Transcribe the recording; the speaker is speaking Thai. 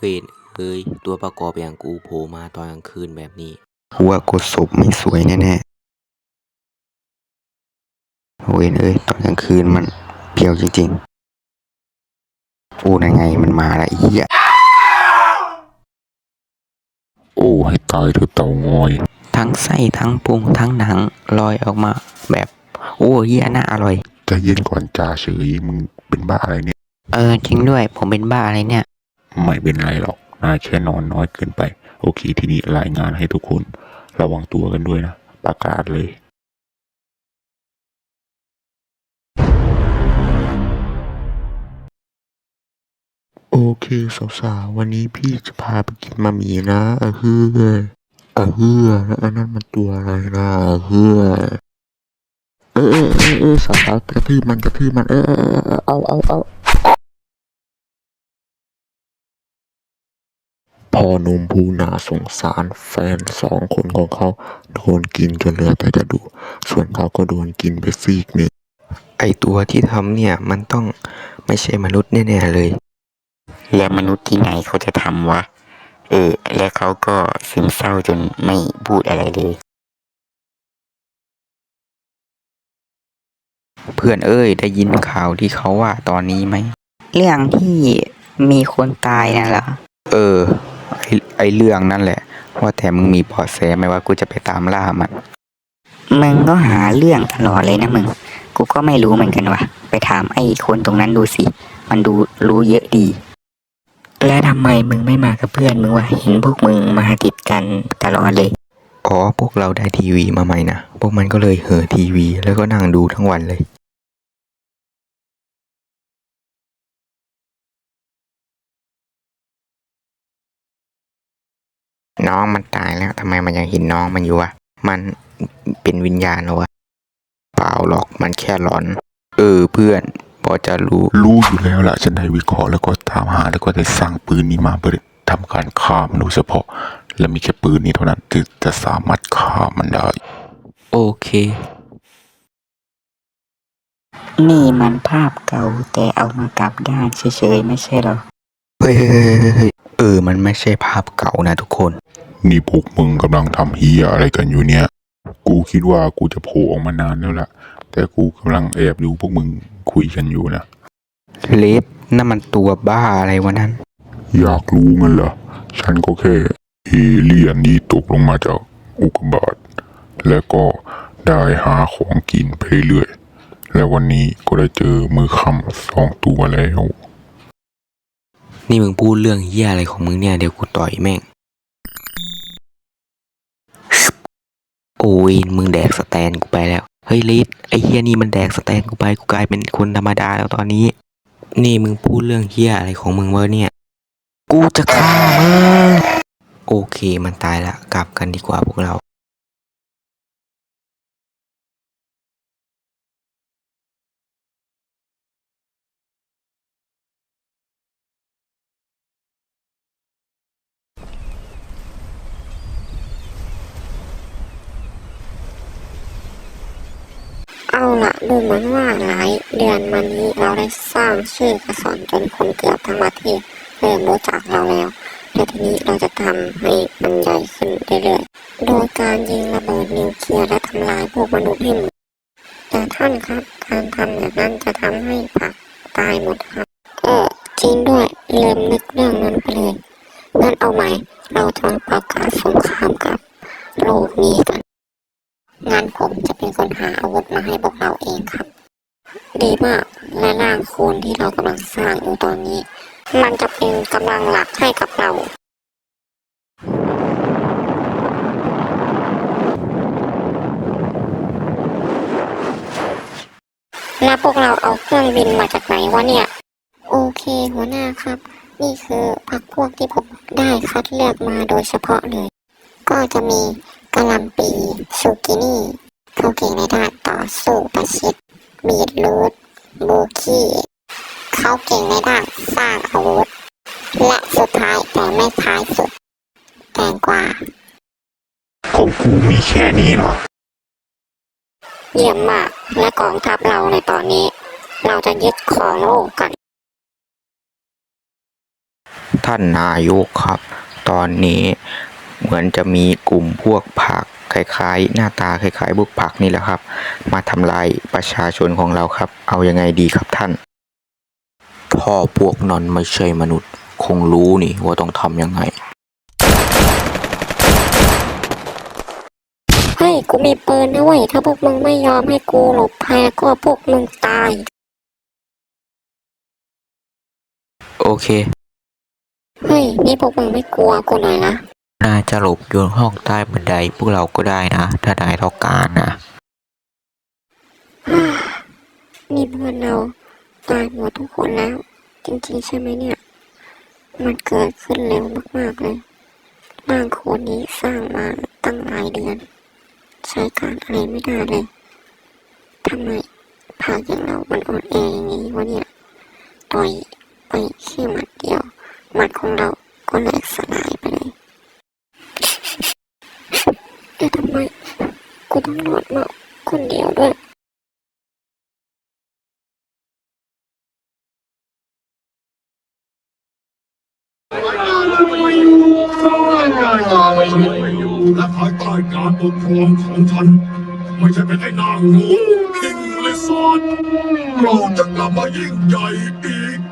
เวนเอ้ย ตัวประกอบอย่างกูโผล่มาตอนกลางคืนแบบนี้ กูว่ากดศพไม่สวยแน่ๆเวนเอ้ย ตอนกลางคืนมันเพียวจริงๆอู้ยังไงมันมาละไอ้เหี้ยโอ้ให้ตายเถอะเต่างอย ทั้งไส้ทั้งพุงทั้งหนังลอยออกมาแบบ โอ้เหี้ยน่าอร่อยใจเย็นก่อนจ่าเฉยมึงเป็นบ้าอะไรเนี่ย เออจริงด้วยผมเป็นบ้าอะไรเนี่ย ไม่เป็นไรหรอกนายแค่นอนน้อยเกินไป โอเค ทีนี้รายงานให้ทุกคน ระวังตัวกันด้วยนะ ประกาศเลยโอเคสาวๆวันนี้พี่จะพาไปกินมามีนะเออเฮือเออเฮือแล้วอันนั้นมันตัวอะไรนะเออเฮือเออเออเออสาวๆกระทืบมันกระทืบมันเออเออเอาเอาเอา พ่อหนุ่มผู้น่าสงสาร แฟนสองคนของเขาโดนกินจนเหลือแต่กระดูก ส่วนเขาก็โดนกินไปซีกหนึ่งไอตัวที่ทำเนี่ยมันต้องไม่ใช่มนุษย์แน่ๆเลย และมนุษย์ที่ไหนเขาจะทำวะ เออ และเขาก็ซึมเศร้าจนไม่พูดอะไรเลย เพื่อนเอ้ยได้ยินข่าวที่เขาว่าตอนนี้ไหม เรื่องที่มีคนตายน่ะเหรอ เออ ไอไอเรื่องนั่นแหละ ว่าแต่มึงมีเบาะแสไหมว่ากูจะไปตามล่ามันมึงก็หาเรื่องตลอดเลยนะมึง กูก็ไม่รู้เหมือนกันว่ะ ไปถามไอ้คนตรงนั้นดูสิ มันดูรู้เยอะดี และทำไมมึงไม่มากับเพื่อนมึงวะ เห็นพวกมึงมาติดกันตลอดเลย อ๋อ พวกเราได้ทีวีมาใหม่นะ พวกมันก็เลยเห่อทีวีแล้วก็นั่งดูทั้งวันเลย น้องมันตายแล้วทำไมมันยังเห็นน้องมันอยู่วะมันเป็นวิญญาณเหรอวะเปล่าหรอกมันแค่หลอน เออเพื่อนพอจะรู้ รู้อยู่แล้วล่ะ ฉันได้วิเคราะห์แล้วก็ตามหาแล้วก็ได้สร้างปืนนี้มาเพื่อทำการฆ่ามันโดยเฉพาะ และมีแค่ปืนนี้เท่านั้นที่จะสามารถฆ่ามันได้ โอเค นี่มันภาพเก่าแต่เอามากลับด้านเฉยๆไม่ใช่เหรอเฮ้ยเฮ้ยเฮ้ยเฮ้ยเฮ้ยเออ มันไม่ใช่ภาพเก่านะทุกคน นี่พวกมึงกำลังทำเฮียอะไรกันอยู่เนี่ย กูคิดว่ากูจะโผล่ออกมานานแล้วล่ะ แต่กูกำลังแอบดูพวกมึงคุยกันอยู่นะ เลฟนั่นมันตัวบ้าอะไรวะนั่น อยากรู้มันเหรอ ฉันก็แค่เอเลี่ยนนี้ตกลงมาจากอุกกาบาตและก็ได้หาของกินไปเรื่อยๆ และวันนี้ก็ได้เจอมือคำสองตัวแล้ว นี่มึงพูดเรื่องเหี้ยอะไรของมึงเนี่ยเดี๋ยวกูต่อยแม่ง โอ้ยมึงแดกสแตนกูไปแล้ว เฮ้ยลิศไอ้เฮียนี่มันแดกสแตนกูไปกูกลายเป็นคนธรรมดาแล้วตอนนี้ นี่มึงพูดเรื่องเฮียอะไรของมึงวะเนี่ย กูจะฆ่ามึงโอเคมันตายละกลับกันดีกว่าพวกเรา ละดูเหมือนว่าหลายเดือนมานี้เราได้สร้างชื่อกระสอนจนคนเกือบทั้งประเทศเริ่มรู้จักเราแล้วแต่ทีนี้เราจะทำให้มันใหญ่ขึ้นเรื่อยๆ โดยการยิงระเบิดนิวเคลียร์และทำลายพวกมนุษย์ให้หมดแต่ท่านครับ การทำแบบนั้นจะทำให้ผักตายหมดครับเออจริงด้วยลืมนึกเรื่องนั้นไปเลยงั้นเอาใหม่ เราจะประกาศสงครามกับโลกนี้กัน งานผมจะเป็น คนหาอาวุธมาให้พวกเราเองครับ ดีมากและร่างโคลนที่เรากำลังสร้างอยู่ตอนนี้ มันจะเป็นกำลังหลักให้กับเราแล้วพวกเราเอาเครื่องบินมาจากไหนวะเนี่ย โอเคหัวหน้าครับ นี่คือพักพวกที่ผมได้คัดเลือกมาโดยเฉพาะเลย ก็จะมีกะหล่ำปี ซูกินี่ เขาเก่งในด้านต่อสู้ประชิดบีดรูทบูคีเขาเก่งในด้านสร้างอาวุธ และสุดท้ายแต่ไม่ท้ายสุด แตงกวาของกูมีแค่นี้หรอ เยี่ยมมากและกองทัพเราในตอนนี้ เราจะยึดครองโลกกัน ท่านนายกครับ ตอนนี้ เหมือนจะมีกลุ่มพวกผักคล้ายๆ หน้าตาคล้ายๆพวกผักนี่แหละครับ มาทำลายประชาชนของเราครับ เอายังไงดีครับท่าน พ่อพวกนั้นไม่ใช่มนุษย์ คงรู้นี่ว่าต้องทำยังไงเฮ้ยกูมีปืนนะเว้ยถ้าพวกมึงไม่ยอมให้กูหลบภัยแล้วก็พวกมึงตาย โอเค เฮ้ยนี่พวกมึงไม่กลัวกูหน่อยนะ น่าจะหลบอยู่ห้องใต้บันไดพวกเราก็ได้นะ ถ้านายต้องการนะนี่เพื่อนเราตายหมดทุกคนแล้ว จริงๆ ใช่ไหมเนี่ย มันเกิดขึ้นเร็วมากๆเลยร่างโคนนี้สร้างมาตั้งหลายเดือน ใช้การอะไรไม่ได้เลยทำไมผากอย่างเรา มันอ่อนแออย่างนี้วะเนี่ยต่อยไปแค่หมัดเดียวหมัดของเราก็แหลกสลายไปเลย แต่ทำไมกูต้องรอดมาคนเดียวด้วยและภายใต้การปกครองของท่านไม่ใช่เป็นไอ้นางงูคิงลิซอนเราจะกลับมายิ่งใหญ่อีก